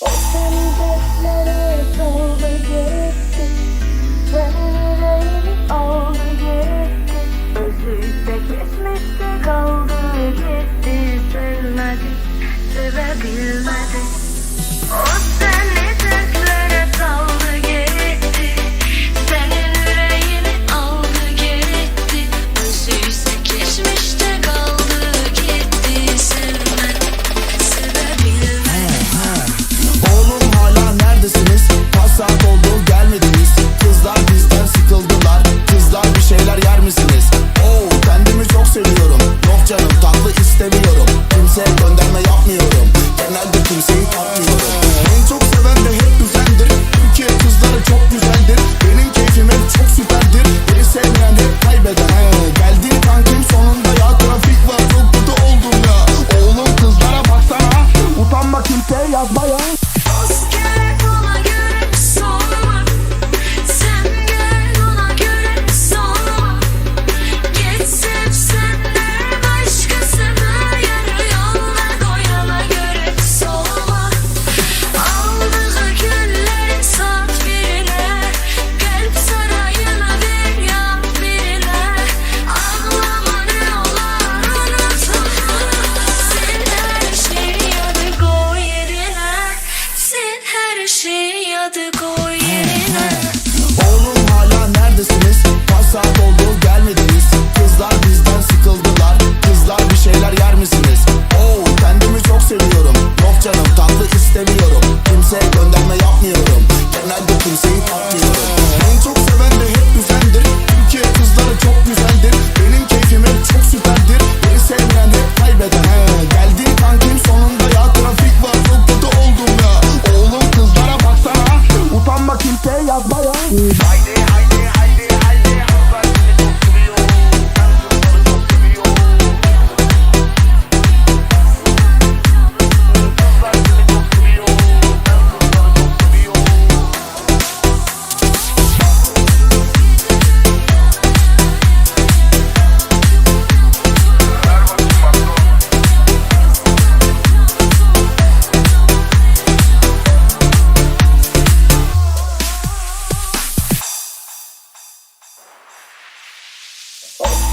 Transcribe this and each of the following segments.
Oh. Kimseye Oh.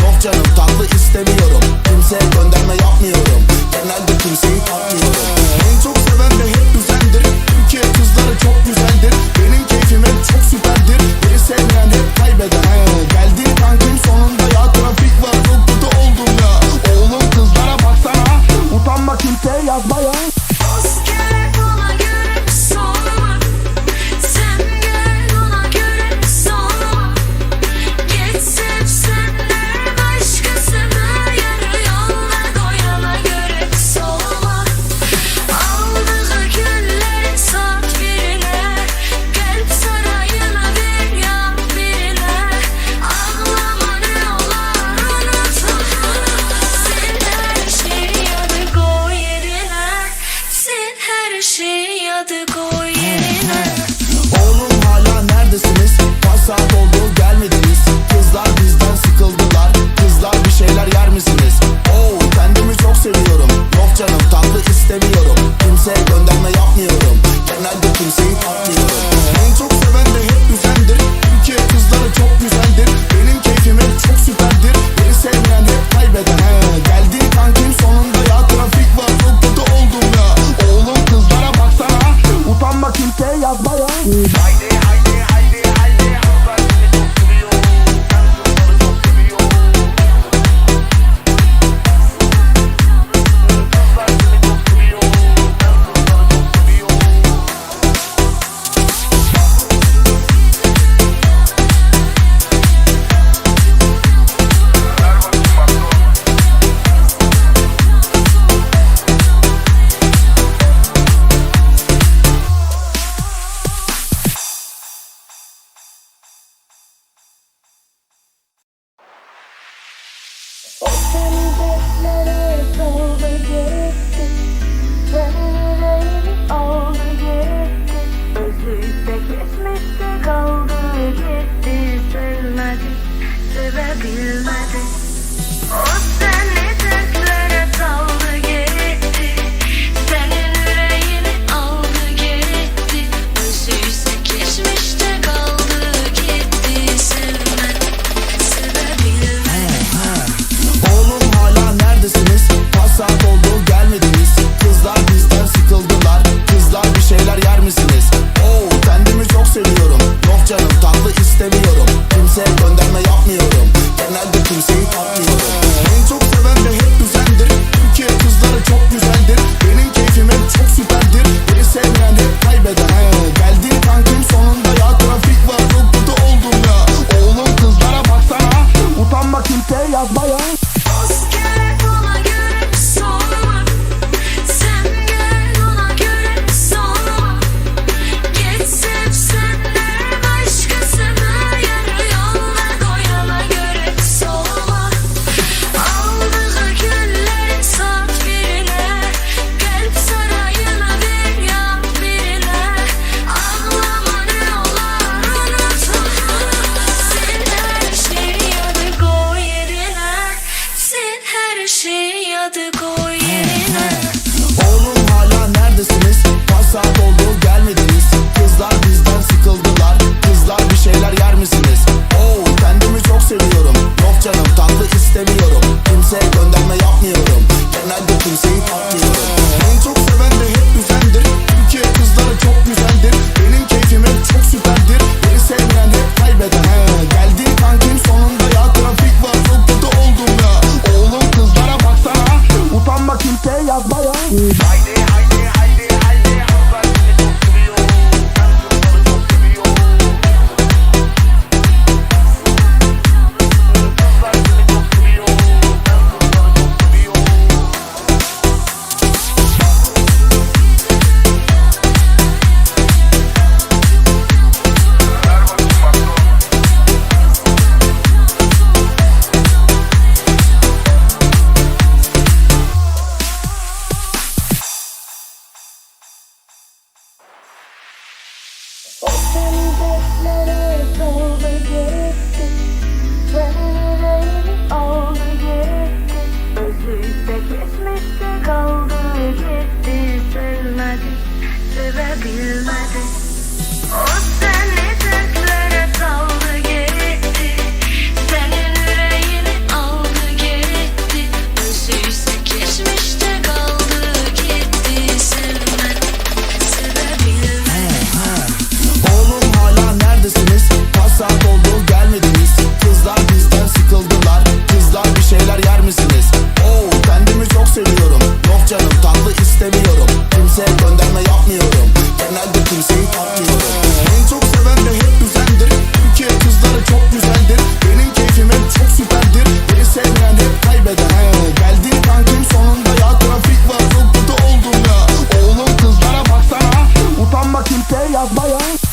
Yok canım tatlı istemiyorum. Kimseye gönderme yapmıyorum. Genelde kimseyi tatmıyorum En çok seven de hep güzeldir. Türkiye kızları çok güzeldir. Benim keyfim hep çok süperdir. Beni sevmeyen hep kaybeder. He, Geldim kankim sonunda ya Trafik var. Çok oldum ya. Oğlum kızlara baksana. Utanma kimseye yazma ya. Open Utanma kimseye Okay. Utanma kimseye yazma ya Gel